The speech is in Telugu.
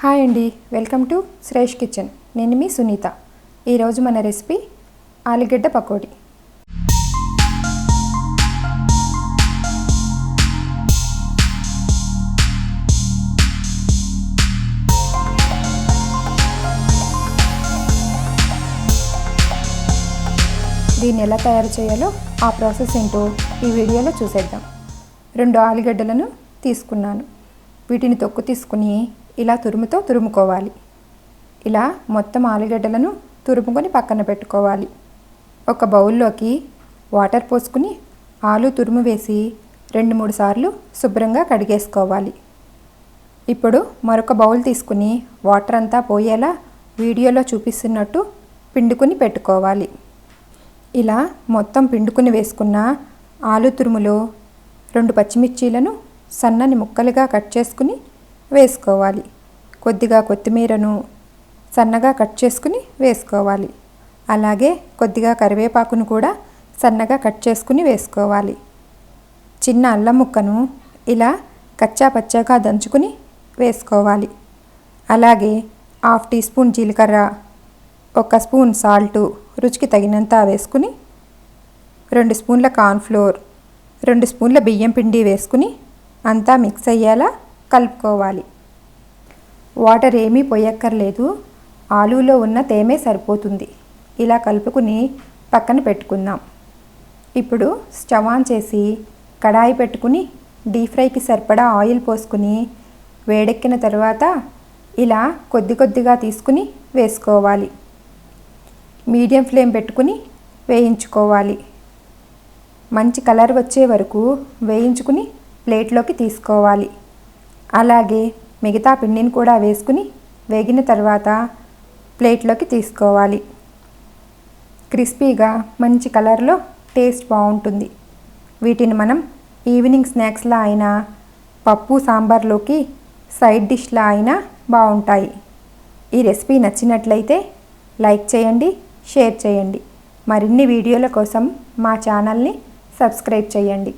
హాయ్ అండి. Welcome to Shresh kitchen. నేను మీ సునీత. ఈరోజు మన రెసిపీ ఆలుగడ్డ పకోడీ. దీన్ని ఎలా తయారు చేయాలో ఆ ప్రాసెస్ ఏంటో ఈ వీడియోలో చూసేద్దాం. రెండు ఆలుగడ్డలను తీసుకున్నాను. వీటిని తొక్కు తీసుకుని ఇలా తురుముతో తురుముకోవాలి. ఇలా మొత్తం ఆలుగడ్డలను తురుముకొని పక్కన పెట్టుకోవాలి. ఒక బౌల్లోకి వాటర్ పోసుకుని ఆలు తురుము వేసి రెండు మూడు సార్లు శుభ్రంగా కడిగేసుకోవాలి. ఇప్పుడు మరొక బౌల్ తీసుకుని వాటర్ అంతా పోయేలా వీడియోలో చూపిస్తున్నట్టు పిండుకుని పెట్టుకోవాలి. ఇలా మొత్తం పిండుకుని వేసుకున్న ఆలు తురుములో రెండు పచ్చిమిర్చీలను సన్నని ముక్కలుగా కట్ చేసుకుని వేసుకోవాలి. కొద్దిగా కొత్తిమీరను సన్నగా కట్ చేసుకుని వేసుకోవాలి. అలాగే కొద్దిగా కరివేపాకును కూడా సన్నగా కట్ చేసుకుని వేసుకోవాలి. చిన్న అల్లం ముక్కను ఇలా కచ్చా పచ్చాగా దంచుకుని వేసుకోవాలి. అలాగే హాఫ్ టీ స్పూన్ జీలకర్ర ఒక స్పూన్ సాల్టు రుచికి తగినంత వేసుకుని రెండు స్పూన్ల కార్న్ఫ్లోర్ రెండు స్పూన్ల బియ్యం పిండి వేసుకుని అంతా మిక్స్ అయ్యేలా కలుపుకోవాలి. వాటర్ ఏమీ పోయక్కర్లేదు. ఆలూలో ఉన్న తేమే సరిపోతుంది. ఇలా కలుపుకుని పక్కన పెట్టుకుందాం. ఇప్పుడు స్టవ్ ఆన్ చేసి కడాయి పెట్టుకుని డీప్ ఫ్రైకి సరిపడా ఆయిల్ పోసుకుని వేడెక్కిన తర్వాత ఇలా కొద్ది కొద్దిగా తీసుకుని వేసుకోవాలి. మీడియం ఫ్లేమ్ పెట్టుకుని వేయించుకోవాలి. మంచి కలర్ వచ్చే వరకు వేయించుకుని ప్లేట్లోకి తీసుకోవాలి. అలాగే మిగతా పిండిని కూడా వేసుకుని వేగిన తర్వాత ప్లేట్లోకి తీసుకోవాలి. క్రిస్పీగా మంచి కలర్లో టేస్ట్ బాగుంటుంది. వీటిని మనం ఈవినింగ్ స్నాక్స్లా అయినా పప్పు సాంబార్లోకి సైడ్ డిష్లా అయినా బాగుంటాయి. ఈ రెసిపీ నచ్చినట్లయితే లైక్ చేయండి షేర్ చేయండి. మరిన్ని వీడియోల కోసం మా ఛానల్ని సబ్స్క్రైబ్ చేయండి.